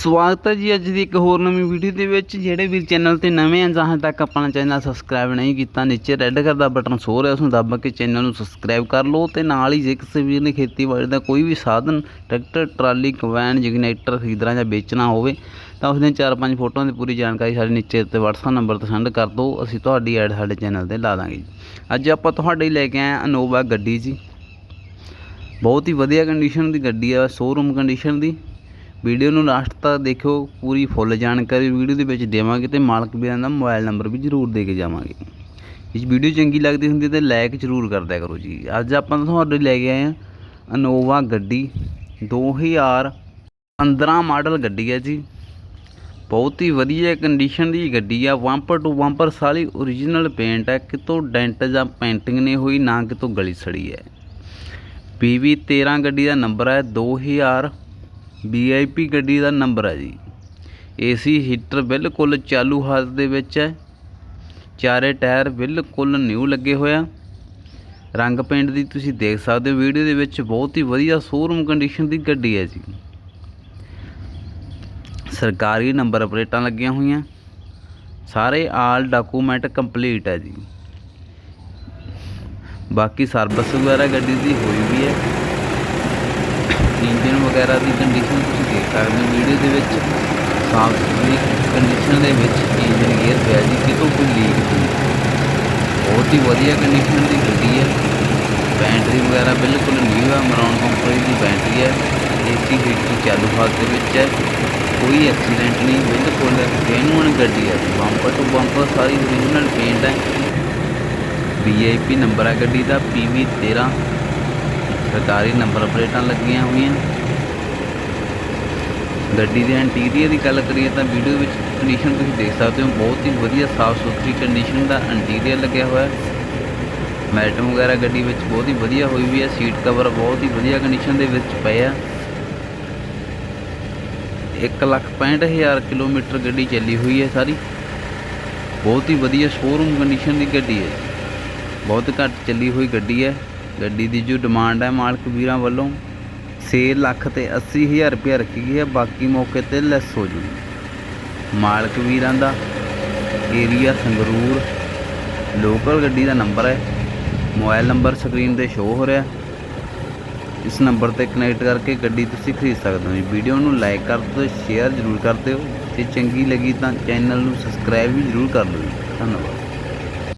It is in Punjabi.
ਸਵਾਗਤ ਹੈ ਜੀ ਅੱਜ ਦੀ ਇੱਕ ਹੋਰ ਨਵੀਂ ਵੀਡੀਓ ਦੇ ਵਿੱਚ, ਜਿਹੜੇ ਵੀ ਚੈਨਲ ਤੇ ਨਵੇਂ ਆ ਜਾਂ ਤੱਕ ਆਪਣਾ ਚੈਨਲ ਸਬਸਕ੍ਰਾਈਬ ਨਹੀਂ ਕੀਤਾ, ਨੀਚੇ ਰੈੱਡ ਕਲਰ ਦਾ ਬਟਨ ਸ਼ੋ ਰਿਹਾ ਉਸ ਨੂੰ ਦੱਬ ਕੇ ਚੈਨਲ ਨੂੰ ਸਬਸਕ੍ਰਾਈਬ ਕਰ ਲਓ ਤੇ ਨਾਲ ਹੀ ਜੇ ਕਿਸੇ ਵੀਰ ਨੇ ਖੇਤੀਬਾੜੀ ਦਾ ਕੋਈ ਵੀ ਸਾਧਨ, ਟਰੈਕਟਰ, ਟਰਾਲੀ ਕੰਬਾਈਨ ਜਗਨੇਟਰ ਖਰੀਦਣਾ ਜਾਂ ਵੇਚਣਾ ਹੋਵੇ, ਤਾਂ ਉਸ ਦੀਆਂ ਚਾਰ ਪੰਜ ਫੋਟੋਆਂ ਦੀ ਪੂਰੀ ਜਾਣਕਾਰੀ ਸਾਡੇ ਨੀਚੇ ਤੇ WhatsApp ਨੰਬਰ ਤੇ ਸੈਂਡ ਕਰ ਦਿਓ, ਅਸੀਂ ਤੁਹਾਡੀ ਐਡ ਸਾਡੇ ਚੈਨਲ ਤੇ ਲਾ ਦਾਂਗੇ ਜੀ। ਅੱਜ ਆਪਾਂ ਤੁਹਾਡੇ ਲਈ ਲੈ ਕੇ ਆਏ ਅਨੋਵਾ ਗੱਡੀ ਜੀ। ਬਹੁਤ ਹੀ ਵਧੀਆ ਕੰਡੀਸ਼ਨ ਦੀ ਗੱਡੀ ਆ ਸ਼ੋਰੂਮ ਕੰਡੀਸ਼ਨ ਦੀ। ਵੀਡੀਓ ਨੂੰ ਲਾਸਟ ਤੱਕ ਦੇਖਿਓ, ਪੂਰੀ ਫੁੱਲ ਜਾਣਕਾਰੀ ਵੀਡੀਓ ਦੇ ਵਿੱਚ ਦੇਵਾਂਗੇ ਤੇ ਮਾਲਕ ਵੀਰਾਂ ਦਾ ਮੋਬਾਈਲ ਨੰਬਰ ਵੀ ਜ਼ਰੂਰ ਦੇ ਕੇ ਜਾਵਾਂਗੇ। ਇਸ ਵੀਡੀਓ ਚੰਗੀ ਲੱਗਦੀ ਹੁੰਦੀ ਹੈ ਤੇ ਲਾਈਕ ਜ਼ਰੂਰ ਕਰ ਕਰੋ ਜੀ। ਅੱਜ ਆਪਾਂ ਤੁਹਾਡੇ ਲੈ ਕੇ ਆਏ ਹਾਂ ਅਨੋਵਾ ਗੱਡੀ 2015 ਮਾਡਲ ਗੱਡੀ ਹੈ ਜੀ। ਬਹੁਤ ਹੀ ਵਧੀਆ ਕੰਡੀਸ਼ਨ ਦੀ ਗੱਡੀ ਆ ਵੰਪਰ ਟੂ ਵੰਪਰ ਸਾਰੀ ਓਰੀਜਨਲ ਪੇਂਟ ਹੈ, ਕਿਤੋਂ ਡੈਂਟ ਜਾਂ ਪੇਂਟਿੰਗ ਨਹੀਂ ਹੋਈ, ਨਾ ਕਿਤੋਂ ਗਲੀ ਸੜੀ ਹੈ। PV 13 ਗੱਡੀ ਦਾ ਨੰਬਰ ਹੈ 2000 VIP ਗੱਡੀ ਦਾ ਨੰਬਰ ਹੈ ਜੀ। AC ਹੀਟਰ ਬਿਲਕੁਲ ਚਾਲੂ ਹਾਲਤ ਦੇ ਵਿੱਚ ਹੈ। ਚਾਰੇ ਟਾਇਰ ਬਿਲਕੁਲ ਨਿਊ ਲੱਗੇ ਹੋਇਆ ਰੰਗ ਪੇਂਟ ਦੀ ਤੁਸੀਂ ਦੇਖ ਸਕਦੇ ਹੋ, ਵੀਡੀਓ ਦੇ ਵਿੱਚ ਬਹੁਤ ਹੀ ਵਧੀਆ ਸ਼ੋਰੂਮ ਕੰਡੀਸ਼ਨ ਦੀ ਗੱਡੀ ਹੈ ਜੀ। ਸਰਕਾਰੀ ਨੰਬਰ ਪਲੇਟਾਂ ਲੱਗੀਆਂ ਹੋਈਆਂ। ਸਾਰੇ ਆਲ ਡਾਕੂਮੈਂਟ ਕੰਪਲੀਟ ਹੈ ਜੀ। ਬਾਕੀ ਸਰਵਿਸ ਵਗੈਰਾ ਗੱਡੀ ਦੀ ਹੋਈ ਵੀ ਹੈ। ਇੰਜਨ ਵਗੈਰਾ ਦੀ ਕੰਡੀਸ਼ਨ ਤੁਸੀਂ ਦੇਖ ਸਕਦੇ ਹੋ। ਵੀਡੀਓ ਦੇ ਵਿੱਚ, ਸਾਫ਼ ਸੁਥਰੀ ਕੰਡੀਸ਼ਨ ਦੇ ਵਿੱਚ ਇੰਜਨ ਗੇਅਰ ਪਿਆ ਜੀ, ਕਿਤੋਂ ਕੋਈ ਲੀਕ ਨਹੀਂ। ਬਹੁਤ ਹੀ ਵਧੀਆ ਕੰਡੀਸ਼ਨ ਦੀ ਗੱਡੀ ਹੈ। ਬੈਟਰੀ ਵਗੈਰਾ ਬਿਲਕੁਲ ਨਿਊ ਹੈ ਮਰਾਉਨ ਕੰਪਨੀ ਦੀ ਬੈਟਰੀ ਹੈ। ਏਸੀ ਹੀਟਰ ਚਾਲੂ ਹਾਲਤ ਦੇ ਵਿੱਚ ਹੈ। ਕੋਈ ਐਕਸੀਡੈਂਟ ਨਹੀਂ, ਬਿਲਕੁਲ ਜੈਨੂਅਨ ਗੱਡੀ ਹੈ। ਬੰਪਰ ਟੂ ਬੰਪਰ ਸਾਰੀ ਓਰੀਜਨਲ ਪੇਂਟ ਹੈ। ਵੀਆਈਪੀ ਨੰਬਰ ਹੈ ਗੱਡੀ ਦਾ, PV 13 ਸਰਕਾਰੀ ਨੰਬਰ ਪਲੇਟਾਂ ਲੱਗੀਆਂ ਹੋਈਆਂ ਗੱਡੀ ਦੇ ਇੰਟੀਰੀਅਰ ਦੀ ਗੱਲ ਕਰੀਏ ਤਾਂ ਵੀਡੀਓ ਵਿੱਚ ਕੰਡੀਸ਼ਨ ਤੁਸੀਂ ਦੇਖ ਸਕਦੇ ਹੋ, ਬਹੁਤ ਹੀ ਵਧੀਆ ਸਾਫ਼ ਸੁਥਰੀ ਕੰਡੀਸ਼ਨ ਦਾ ਇੰਟੀਰੀਅਰ ਲੱਗਿਆ ਹੋਇਆ। ਹੈ ਮੈਟਮ ਵਗੈਰਾ ਗੱਡੀ ਵਿੱਚ ਬਹੁਤ ਹੀ ਵਧੀਆ ਹੋਈ ਵੀ ਹੈ, ਸੀਟ ਕਵਰ ਬਹੁਤ ਹੀ ਵਧੀਆ ਕੰਡੀਸ਼ਨ ਦੇ ਵਿੱਚ ਪਏ ਆ। 165000 ਕਿਲੋਮੀਟਰ ਗੱਡੀ ਚੱਲੀ ਹੋਈ ਹੈ ਸਾਰੀ। ਬਹੁਤ ਹੀ ਵਧੀਆ ਸ਼ੋਰੂਮ ਕੰਡੀਸ਼ਨ ਦੀ ਗੱਡੀ ਹੈ। ਬਹੁਤ ਘੱਟ ਚੱਲੀ ਹੋਈ ਗੱਡੀ ਹੈ। ਗੱਡੀ ਦੀ ਜੋ ਡਿਮਾਂਡ ਹੈ ਮਾਲਕ ਵੀਰਾਂ ਵੱਲੋਂ 6 ਲੱਖ ਤੇ 80000 ਰੁਪਏ ਰੱਖੀ ਗਈ ਹੈ, ਬਾਕੀ ਮੌਕੇ ਤੇ ਲੈਸ ਹੋ ਜੂਗੀ ਮਾਲਕ ਵੀਰਾਂ ਦਾ ਏਰੀਆ ਸੰਗਰੂਰ ਲੋਕਲ ਗੱਡੀ ਦਾ ਨੰਬਰ ਹੈ। ਮੋਬਾਈਲ ਨੰਬਰ ਸਕਰੀਨ ਤੇ ਸ਼ੋ ਹੋ ਰਿਹਾ। ਇਸ ਨੰਬਰ ਤੇ ਕਨੈਕਟ ਕਰਕੇ ਗੱਡੀ ਤੁਸੀਂ ਖਰੀਦ ਸਕਦੇ ਹੋ ਜੀ। ਵੀਡੀਓ ਨੂੰ ਲਾਈਕ ਕਰ ਦਿਓ ਸ਼ੇਅਰ ਜ਼ਰੂਰ ਕਰ ਦਿਓ। ਤੇ ਚੰਗੀ ਲੱਗੀ ਤਾਂ ਚੈਨਲ ਨੂੰ ਸਬਸਕ੍ਰਾਈਬ ਵੀ ਜ਼ਰੂਰ ਕਰ ਲਓ ਧੰਨਵਾਦ।